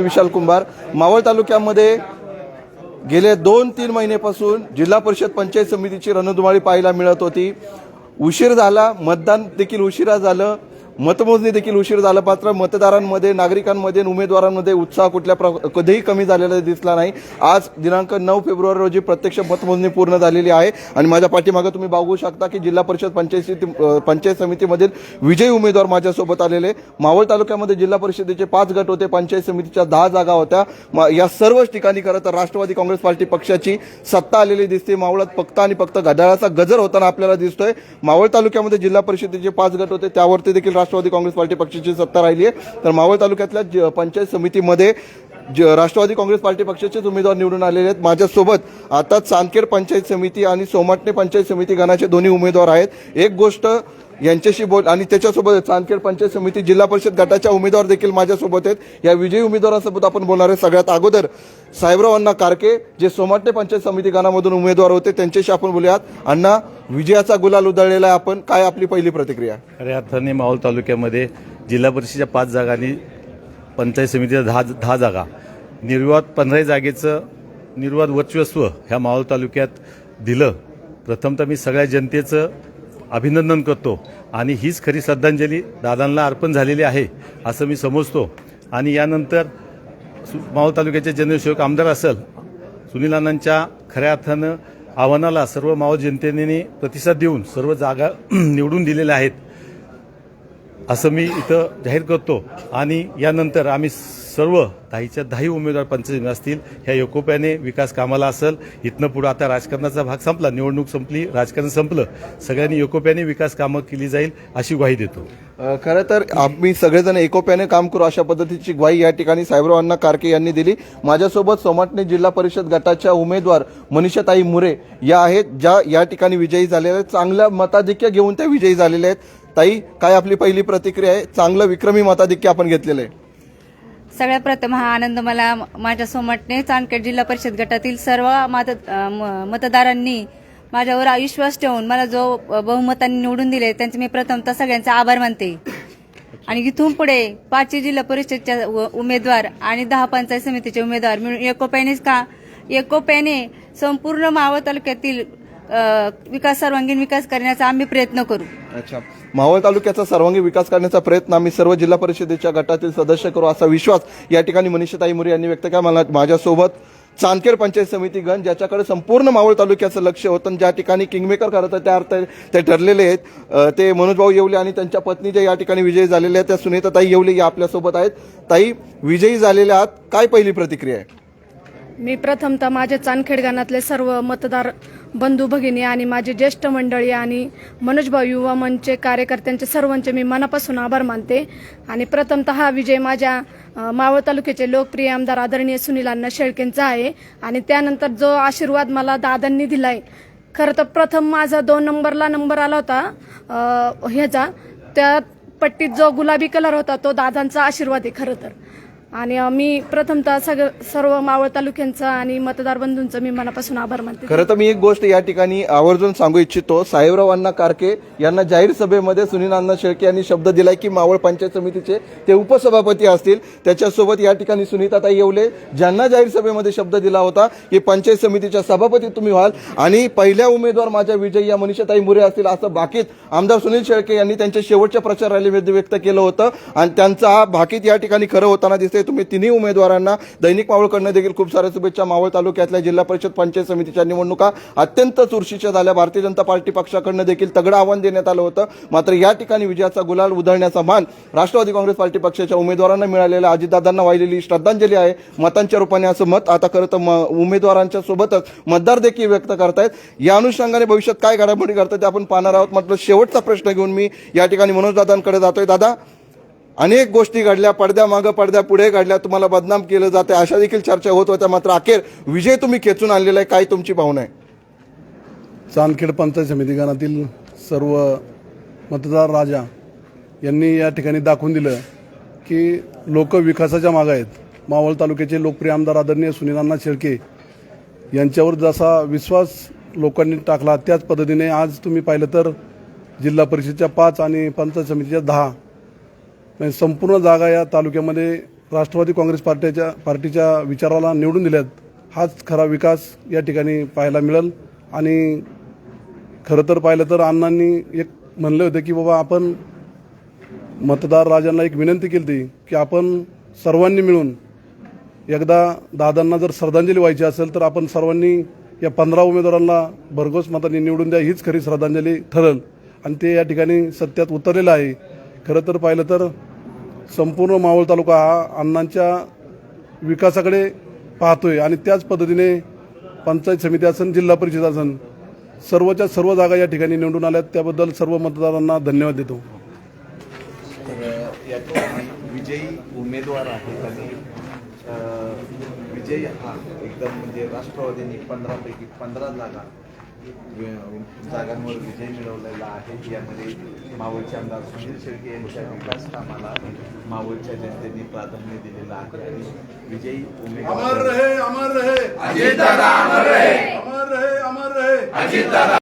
मी विशाल कुंभार. मावळ तालुक्यामध्ये गेले दोन तीन महिन्यापासून जिल्हा परिषद पंचायत समितीची रणधुमाळी पाहायला मिळत होती. उशीर झाला. मतदान देखील उशिरा झालं. मतमोजणी देखील उशीर झालं. मात्र मतदारांमध्ये नागरिकांमध्ये उमेदवारांमध्ये उत्साह कुठल्या प्र कधीही कमी झालेला दिसला नाही. आज दिनांक नऊ फेब्रुवारी रोजी प्रत्यक्ष मतमोजणी पूर्ण झालेली आहे. आणि माझ्या पाठीमागे तुम्ही बघू शकता की जिल्हा परिषद पंचायत पंचायत समितीमधील विजयी उमेदवार माझ्यासोबत आलेले. मावळ तालुक्यामध्ये जिल्हा परिषदेचे पाच गट होते. पंचायत समितीच्या दहा जागा होत्या. या सर्वच ठिकाणी खरं तर राष्ट्रवादी काँग्रेस पार्टी पक्षाची सत्ता आलेली दिसते. मावळात फक्त आणि फक्त घड्याळाचा गजर होताना आपल्याला दिसतोय. मावळ तालुक्यामध्ये जिल्हा परिषदेचे पाच गट होते. त्यावरती देखील राष्ट्रवादी काँग्रेस पार्टी पक्षाची सत्ता राहिली आहे. तर मावळ तालुक्यातल्या ज- पंचायत समितीमध्ये ज- राष्ट्रवादी काँग्रेस पार्टी पक्षाचेच उमेदवार निवडून आलेले आहेत. माझ्यासोबत आता चांदखेड पंचायत समिती आणि सोमाटणे पंचायत समिती गणाचे दोन्ही उमेदवार आहेत. एक गोष्ट यांच्याशी बोल आणि त्याच्यासोबत चांदखेड पंचायत समिती जिल्हा परिषद गटाच्या उमेदवार देखील माझ्यासोबत आहेत. या विजयी उमेदवारासोबत आपण बोलणार आहे सगळ्यात अगोदर साहेबराव अण्णा कारके जे सोमाटे पंचायत समिती गणामधून उमेदवार होते त्यांच्याशी आपण बोलूयात. अण्णा विजयाचा गुलाल उधळलेला आहे आपण. काय आपली पहिली प्रतिक्रिया? खऱ्या अर्थाने माहोल तालुक्यामध्ये जिल्हा परिषदेच्या पाच जागांनी पंचायत समितीच्या दहा दहा जागा. निर्वाद पंधरा जागेचं निर्वाद वर्चस्व ह्या माहोल तालुक्यात दिलं. प्रथमतः मी सगळ्या जनतेचं अभिनंदन करतो. आणि हीच खरी श्रद्धांजली दादांना अर्पण झालेली आहे असं मी समजतो. आणि यानंतर सु- मावळ तालुक्याचे जनसेवक आमदार असेल सुनील अण्णांच्या खऱ्या अर्थानं आव्हानाला सर्व मावळ जनतेने प्रतिसाद देऊन सर्व जागा निवडून दिलेल्या आहेत असं मी इथं जाहीर करतो. आणि यानंतर आम्ही सर्व दहाच्या दहाही उमेदवार पंचायत असतील ह्या एकोप्याने विकास कामाला असेल इथनं पुढं आता राजकारणाचा भाग संपला निवडणूक संपली राजकारण संपलं सगळ्यांनी एकोप्याने विकास कामं केली जाईल अशी ग्वाही देतो. खरं तर आम्ही सगळेजण एकोप्याने काम करू अशा पद्धतीची ग्वाही या ठिकाणी साहेबराव अण्णा कारके यांनी दिली. माझ्यासोबत सोमाटणे जिल्हा परिषद गटाच्या उमेदवार मनीषाताई मुरे या आहेत ज्या या ठिकाणी विजयी झालेल्या आहेत. चांगल्या मताधिक्य घेऊन त्या विजयी झालेल्या आहेत. ताई काय आपली पहिली प्रतिक्रिया आहे? चांगलं विक्रमी मताधिक्य आपण घेतलेलं आहे. सगळ्यात प्रथम हा आनंद मला माझ्या सोमटने चांदखेड जिल्हा परिषद गटातील सर्व मत म- मतदारांनी माझ्यावर विश्वास ठेवून मला जो बहुमतांनी निवडून दिले त्यांचे मी प्रथमतः सगळ्यांचा आभार मानते. आणि इथून पुढे पाचही जिल्हा परिषदच्या उमेदवार आणि दहा पंचायत समितीचे उमेदवार मिळून एकोप्यानेच का एकोप्याने संपूर्ण मावळ तालुक्यातील विकास सर्वांगीण विकास करण्याचा आम्ही प्रयत्न करू. अच्छा. मावळ तालुक्याचा सर्वांगीण विकास करण्याचा प्रयत्न आम्ही सर्व जिल्हा परिषदेच्या गटातील सदस्य करू असा विश्वास या ठिकाणी मनीषाताई मुरे यांनी व्यक्त केला. मला माझ्यासोबत चांदखेड पंचायत समिती गण ज्याच्याकडे संपूर्ण मावळ तालुक्याचं लक्ष होतं आणि ज्या ठिकाणी किंगमेकर करत त्या अर्थ ते ठरलेले आहेत. ते मनोजभाऊ येवले आणि त्यांच्या पत्नी ज्या या ठिकाणी विजयी झालेल्या आहेत त्या सुनीताताई येवले या आपल्यासोबत आहेत. ताई विजयी झालेल्या आहात. काय पहिली प्रतिक्रिया आहे? मी प्रथमतः माझ्या चांदखेड गाणातले सर्व मतदार बंधू भगिनी आणि माझे ज्येष्ठ मंडळी आणि मनोजभाऊ युवा मंचचे कार्यकर्त्यांचे सर्वांचे मी मनापासून आभार मानते. आणि प्रथमतः हा विजय माझ्या मावळ तालुक्याचे लोकप्रिय आमदार आदरणीय सुनील अण्णा शेळकेंचा आहे. आणि त्यानंतर जो आशीर्वाद मला दादांनी दिलाय खरं तर प्रथम माझा दोन नंबरला नंबर आला होता ह्याचा. त्या पट्टीत जो गुलाबी कलर होता तो दादांचा आशीर्वाद आहे खरं तर. आणि मी प्रथमतः सगळं सर्व मावळ तालुक्यांचा आणि मतदार बंधूंचा मी मनापासून आभार मानते. खरं तर मी एक गोष्ट या ठिकाणी आवर्जून सांगू इच्छितो. साहेबराव अण्णा कारके यांना जाहीर सभेमध्ये सुनील अण्णा शेळके यांनी शब्द दिलाय की मावळ पंचायत समितीचे ते उपसभापती असतील. त्याच्यासोबत या ठिकाणी सुनीताताई येवले ज्यांना जाहीर सभेमध्ये शब्द दिला होता की पंचायत समितीच्या सभापती तुम्ही व्हाल आणि पहिल्या उमेदवार माझ्या विजयी या मनीषाताई मुरे असतील असं बाकीत आमदार सुनील शेळके यांनी त्यांच्या शेवटच्या प्रचार रॅलीमध्ये व्यक्त केलं होतं. आणि त्यांचा हा भाकीत या ठिकाणी खरं होताना दिसते तुम्ही तिन्ही उमेदवारांना दैनिक मावळकडनं देखील खूप साऱ्या शुभेच्छा. मावळ तालुक्यातल्या जिल्हा परिषद पंचायत समितीच्या निवडणुका अत्यंत चुरशीच्या झाल्या. भारतीय जनता पार्टी पक्षाकडनं देखील तगडं आव्हान देण्यात आलं होतं. मात्र या ठिकाणी विजयाचा गुलाल उधळण्याचा मान राष्ट्रवादी काँग्रेस पार्टी पक्षाच्या उमेदवारांना मिळालेल्या अजितदादांना वाहिलेली श्रद्धांजली आहे. मतांच्या रूपाने असं मत आता खरं तर उमेदवारांच्या सोबतच मतदार देखील व्यक्त करतायत. या अनुषंगाने भविष्यात काय घडामोडी करतात ते आपण पाहणार आहोत. मात्र शेवटचा प्रश्न घेऊन मी या ठिकाणी मनोजदादांकडे जातोय. दादा अनेक गोष्टी घडल्या पडद्या मागं पडद्या पुढे घडल्या तुम्हाला बदनाम केलं जाते अशा देखील चर्चा होत होत्या. मात्र अखेर विजय तुम्ही खेचून आणलेला आहे काय तुमची भावना आहे? चांदखेड पंचायत समिती गणातील सर्व मतदार राजा यांनी या ठिकाणी दाखवून दिलं की लोक विकासाच्या मागं आहेत. मावळ तालुक्याचे लोकप्रिय आमदार आदरणीय सुनीलांना शेळके यांच्यावर जसा विश्वास लोकांनी टाकला त्याच पद्धतीने आज तुम्ही पाहिलं तर जिल्हा परिषदच्या पाच आणि पंचायत समितीच्या दहा म्हणजे संपूर्ण जागा या तालुक्यामध्ये राष्ट्रवादी काँग्रेस पार्टीच्या पार्टीच्या विचाराला निवडून दिल्यात. हाच खरा विकास या ठिकाणी पाहायला मिळेल. आणि खरं तर पाहिलं तर अण्णांनी एक म्हणलं होतं की बाबा आपण मतदार राजांना एक विनंती केली होती की आपण सर्वांनी मिळून एकदा दादांना जर श्रद्धांजली व्हायची असेल तर आपण सर्वांनी या पंधरा उमेदवारांना भरघोस मतांनी निवडून द्या. हीच खरी श्रद्धांजली ठरेल. आणि ते या ठिकाणी सत्यात उतरलेलं आहे. खरं तर पाहिलं तर संपूर्ण मावळ तालुका हा अण्णांच्या विकासाकडे पाहतोय आणि त्याच पद्धतीने पंचायत समिती असन जिल्हा परिषद असन सर्वच्या सर्व जागा या ठिकाणी निवडून आल्यात. त्याबद्दल सर्व मतदारांना धन्यवाद देतो. विजयी उमेदवार आहेत आणि हा एकदम म्हणजे राष्ट्रवादीने पंधरापैकी पंधरा जागा जागांवर विजय मिळवलेला आहे यामध्ये मावळचे आमदार सुनील शेळके यांच्या विकास कामाला मावळच्या जनतेने प्राधान्य दिलेलं आहे आणि विजयी उमेदवार रहे अमर रहे. अमर रहे. अमर रहे अमर रहे.